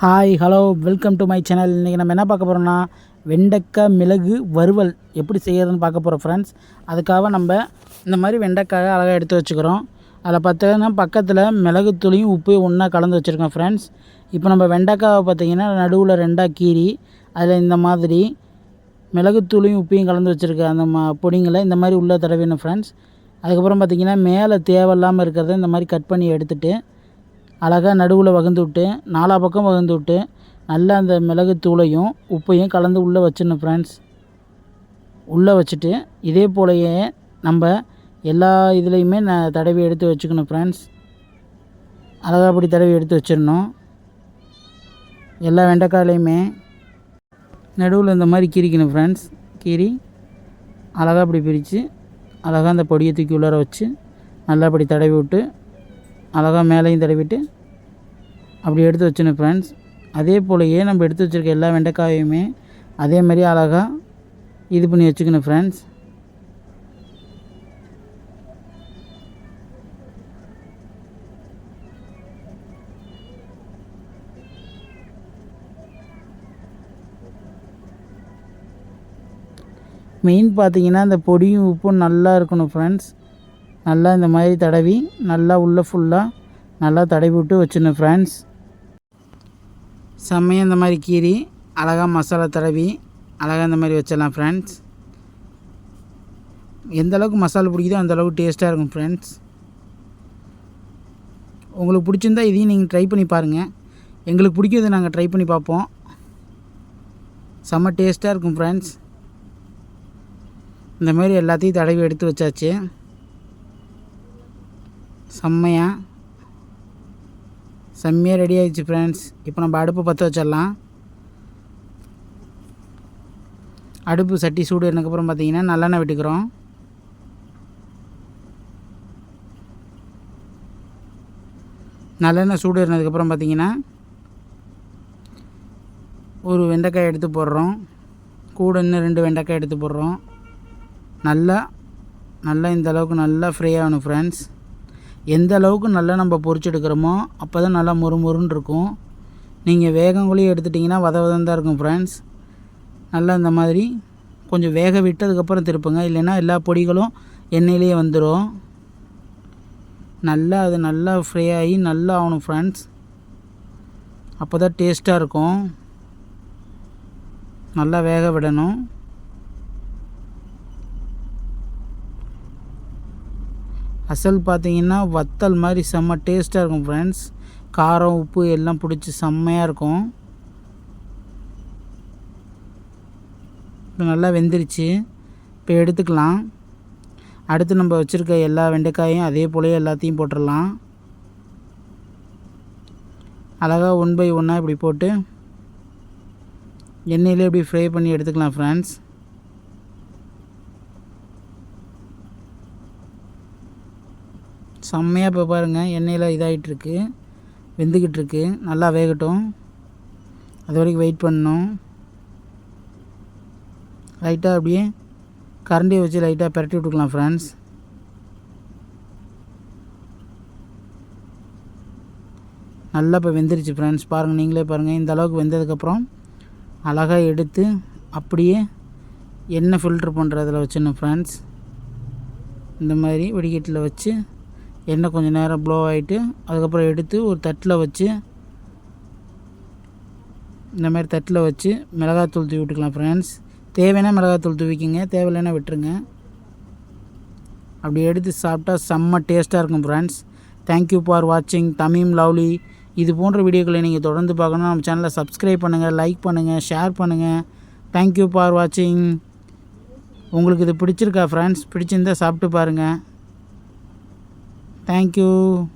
Hi hello welcome to my channel இன்றைக்கி நம்ம என்ன பார்க்க போகிறோம்னா வெண்டைக்காய் மிளகு வறுவல் எப்படி செய்கிறதுன்னு பார்க்க போகிறோம் ஃப்ரெண்ட்ஸ் அதுக்காக நம்ம இந்த மாதிரி வெண்டைக்காயை அழகாக எடுத்து வச்சுக்கிறோம். அதில் பார்த்தீங்கன்னா பக்கத்தில் மிளகுத்தூளியும் உப்பையும் ஒன்றா கலந்து வச்சுருக்கோம் ஃப்ரெண்ட்ஸ் இப்போ நம்ம வெண்டைக்காவை பார்த்தீங்கன்னா நடுவில் ரெண்டாக கீறி அதில் இந்த மாதிரி மிளகுத்தூளையும் உப்பையும் கலந்து வச்சுருக்க அந்த மா பொடிங்களை இந்த மாதிரி உள்ளே தடவிடணும் ஃப்ரெண்ட்ஸ் அதுக்கப்புறம் பார்த்திங்கன்னா மேலே தேவையில்லாமல் இருக்கிறத இந்த மாதிரி கட் பண்ணி எடுத்துகிட்டு அழகாக நடுவில் வகுந்து விட்டு நாலா பக்கம் வகுந்து விட்டு நல்லா அந்த மிளகுத்தூளையும் உப்பையும் கலந்து உள்ளே வச்சிடணும் ஃப்ரெண்ட்ஸ் உள்ளே வச்சுட்டு இதே போலயே நம்ம எல்லா இதுலேயுமே நான் தடவி எடுத்து வச்சுக்கணும் ஃப்ரெண்ட்ஸ் அழகாக அப்படி தடவி எடுத்து வச்சிடணும். எல்லா வெண்டைக்காயிலையுமே நடுவில் இந்த மாதிரி கீறிக்கணும் ஃப்ரெண்ட்ஸ் கீறி அழகாக அப்படி பிரித்து அழகாக அந்த பொடியை தூக்கி உள்ளார வச்சு நல்லா அப்படி தடவி விட்டு அழகாக மேலேயும் தடவிட்டு அப்படி எடுத்து வச்சிடணும் ஃப்ரெண்ட்ஸ் அதே போலயே நம்ம எடுத்து வச்சுருக்க எல்லா வெண்டைக்காயுமே அதே மாதிரி அழகாக இது பண்ணி வச்சுக்கணும் ஃப்ரெண்ட்ஸ் மெயின் பார்த்தீங்கன்னா இந்த பொடியும் உப்பும் நல்லா இருக்கணும் ஃப்ரெண்ட்ஸ் நல்லா இந்த மாதிரி தடவி நல்லா உள்ளே ஃபுல்லாக நல்லா தடவி விட்டு வச்சுருந்தேன் ஃப்ரெண்ட்ஸ் செம்மையாக இந்த மாதிரி கீறி அழகாக மசாலா தடவி அழகாக இந்த மாதிரி வச்சிடலாம் ஃப்ரெண்ட்ஸ் எந்த அளவுக்கு மசாலா பிடிக்குதோ அந்த அளவுக்கு டேஸ்ட்டாக இருக்கும் ஃப்ரெண்ட்ஸ் உங்களுக்கு பிடிச்சிருந்தா இதையும் நீங்கள் ட்ரை பண்ணி பாருங்கள் எங்களுக்கு பிடிக்கிறது நாங்கள் ட்ரை பண்ணி பார்ப்போம். செம்ம டேஸ்ட்டாக இருக்கும் ஃப்ரெண்ட்ஸ் இந்த மாதிரி எல்லாத்தையும் தடவி எடுத்து வச்சாச்சு. செம்மையாக செம்மையாக ரெடி ஆகிடுச்சு ஃப்ரெண்ட்ஸ் இப்போ நம்ம அடுப்பு பற்ற வச்சிடலாம். அடுப்பு சட்டி சூடு எனக்கப்புறம் பார்த்தீங்கன்னா நல்லெண்ணெய் விட்டுக்கிறோம். நல்லெண்ணெய் சூடு இருந்ததுக்கப்புறம் பார்த்தீங்கன்னா ஒரு வெண்டைக்காய் எடுத்து போடுறோம். கூட இன்னும் ரெண்டு வெண்டைக்காய் எடுத்து போடுறோம். நல்லா நல்லா இந்த அளவுக்கு நல்லா ஃப்ரை ஆகணும் ஃப்ரெண்ட்ஸ் எந்த அளவுக்கு நல்லா நம்ம பொறிச்செடுக்கிறோமோ அப்போ தான் நல்லா முறுமுறுன்னு இருக்கும். நீங்கள் வேகங்குழியும் எடுத்துட்டிங்கன்னா வத வதம் தான் இருக்கும் ஃப்ரெண்ட்ஸ் நல்லா இந்த மாதிரி கொஞ்சம் வேக விட்டு அதுக்கப்புறம் திருப்புங்க. இல்லைன்னா எல்லா பொடிகளும் எண்ணெயிலேயே வந்துடும் நல்லா அது நல்லா ஃப்ரை ஆகி நல்லா ஆகணும் ஃப்ரெண்ட்ஸ் அப்போ தான் டேஸ்ட்டாக இருக்கும். நல்லா வேக விடணும். அசல் பார்த்தீங்கன்னா வத்தல் மாதிரி செம்ம டேஸ்ட்டாக இருக்கும் ஃப்ரெண்ட்ஸ் காரம் உப்பு எல்லாம் பிடிச்சி செம்மையாக இருக்கும். இப்போ நல்லா வெந்துருச்சு. இப்போ எடுத்துக்கலாம். அடுத்து நம்ம வச்சுருக்க எல்லா வெண்டைக்காயும் அதே போல எல்லாத்தையும் போட்டுடலாம் அழகாக ஒன் பை ஒன்னாக இப்படி போட்டு எண்ணெயிலே இப்படி ஃப்ரை பண்ணி எடுத்துக்கலாம் ஃப்ரெண்ட்ஸ் செம்மையாக இப்போ பாருங்கள் எண்ணெயில் இதாகிட்டுருக்கு வெந்துக்கிட்டுருக்கு நல்லா வேகட்டும். அது வரைக்கும் வெயிட் பண்ணணும். லைட்டாக அப்படியே கரண்டியை வச்சு லைட்டாக பரட்டி விட்டுக்கலாம் ஃப்ரெண்ட்ஸ் நல்லா இப்போ வெந்துருச்சு ஃப்ரெண்ட்ஸ் பாருங்கள் நீங்களே பாருங்கள் இந்த அளவுக்கு வெந்ததுக்கப்புறம் அழகாக எடுத்து அப்படியே எண்ணெய் ஃபில்ட்ரு பண்ணுறதில் வச்சிடணும் ஃப்ரெண்ட்ஸ் இந்த மாதிரி வெடிக்கட்டில் வச்சு எண்ணெய் கொஞ்சம் நேரம் ப்ளோ ஆகிட்டு அதுக்கப்புறம் எடுத்து ஒரு தட்டில் வச்சு இந்த மாதிரி தட்டில் வச்சு மிளகாத்தூள் தூவி விட்டுக்கலாம் ஃப்ரெண்ட்ஸ் தேவைன்னா மிளகாத்தூள் தூவிக்கிங்க தேவையில்லைன்னா விட்டுருங்க. அப்படி எடுத்து சாப்பிட்டா செம்ம டேஸ்ட்டாக இருக்கும் ஃப்ரெண்ட்ஸ் தேங்க்யூ ஃபார் வாட்சிங் தமிம் லவ்லி இது போன்ற வீடியோக்களை நீங்கள் தொடர்ந்து பார்க்கணும் நம்ம சேனலை சப்ஸ்கிரைப் பண்ணுங்கள் லைக் பண்ணுங்கள் ஷேர் பண்ணுங்கள் தேங்க்யூ ஃபார் வாட்சிங் உங்களுக்கு இது பிடிச்சிருக்கா ஃப்ரெண்ட்ஸ் பிடிச்சிருந்தா சாப்பிட்டு பாருங்கள் Thank you.